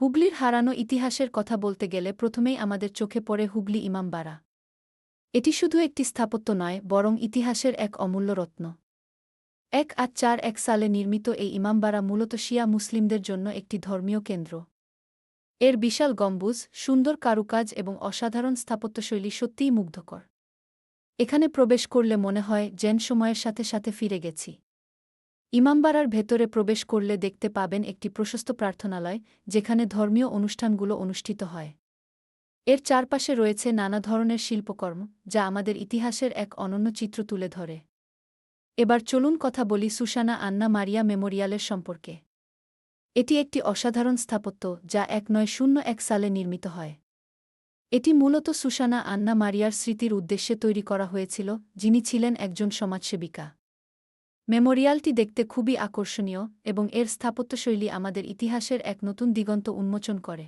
হুগলির হারানো ইতিহাসের কথা বলতে গেলে প্রথমেই আমাদের চোখে পড়ে হুগলি ইমামবাড়া এটি শুধু একটি স্থাপত্য নয়, বরং ইতিহাসের এক অমূল্য রত্ন। এক আর চার এক সালে নির্মিত এই ইমামবাড়া মূলত শিয়া মুসলিমদের জন্য একটি ধর্মীয় কেন্দ্র। এর বিশাল গম্বুজ, সুন্দর কারুকাজ এবং অসাধারণ স্থাপত্যশৈলী সত্যিই মুগ্ধকর। এখানে প্রবেশ করলে মনে হয় জেন সময়ের সাথে সাথে ফিরে গেছি। ইমামবাড়ার ভেতরে প্রবেশ করলে দেখতে পাবেন একটি প্রশস্ত প্রার্থনালয়, যেখানে ধর্মীয় অনুষ্ঠানগুলো অনুষ্ঠিত হয়। এর চারপাশে রয়েছে নানা ধরনের শিল্পকর্ম, যা আমাদের ইতিহাসের এক অনন্য চিত্র তুলে ধরে। এবার চলুন কথা বলি সুসানা আন্না মারিয়া মেমোরিয়ালের সম্পর্কে। এটি একটি অসাধারণ স্থাপত্য, যা এক নয় শূন্য এক সালে নির্মিত হয়। এটি মূলত সুসানা আন্না মারিয়ার স্মৃতির উদ্দেশ্যে তৈরি করা হয়েছিল, যিনি ছিলেন একজন সমাজসেবিকা। মেমোরিয়ালটি দেখতে খুবই আকর্ষণীয় এবং এর স্থাপত্যশৈলী আমাদের ইতিহাসের এক নতুন দিগন্ত উন্মোচন করে।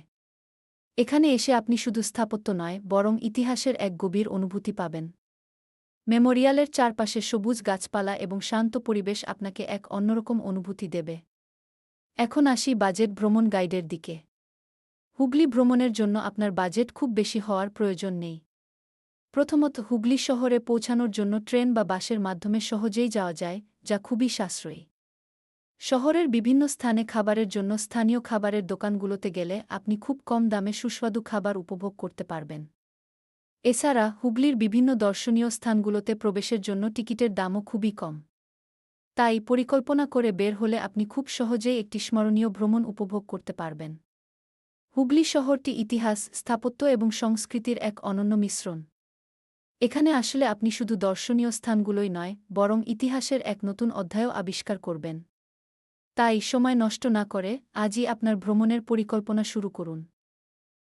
এখানে এসে আপনি শুধু স্থাপত্য নয়, বরং ইতিহাসের এক গভীর অনুভূতি পাবেন। মেমোরিয়ালের চারপাশে সবুজ গাছপালা এবং শান্ত পরিবেশ আপনাকে এক অন্যরকম অনুভূতি দেবে। এখন আসি বাজেট ভ্রমণ গাইডের দিকে। হুগলি ভ্রমণের জন্য আপনার বাজেট খুব বেশি হওয়ার প্রয়োজন নেই। প্রথমত হুগলি শহরে পৌঁছানোর জন্য ট্রেন বা বাসের মাধ্যমে সহজেই যাওয়া যায় যা খুবই সাশ্রয়ী। শহরের বিভিন্ন স্থানে খাবারের জন্য স্থানীয় খাবারের দোকানগুলোতে গেলে আপনি খুব কম দামে সুস্বাদু খাবার উপভোগ করতে পারবেন। এছাড়া হুগলির বিভিন্ন দর্শনীয় স্থানগুলোতে প্রবেশের জন্য টিকিটের দামও খুবই কম। তাই পরিকল্পনা করে বের হলে আপনি খুব সহজেই একটি স্মরণীয় ভ্রমণ উপভোগ করতে পারবেন। হুগলি শহরটি ইতিহাস, স্থাপত্য এবং সংস্কৃতির এক অনন্য মিশ্রণ। এখানে আসলে আপনি শুধু দর্শনীয় স্থানগুলোই নয়, বরং ইতিহাসের এক নতুন অধ্যায়ও আবিষ্কার করবেন। তাই সময় নষ্ট না করে, আজই আপনার ভ্রমণের পরিকল্পনা শুরু করুন।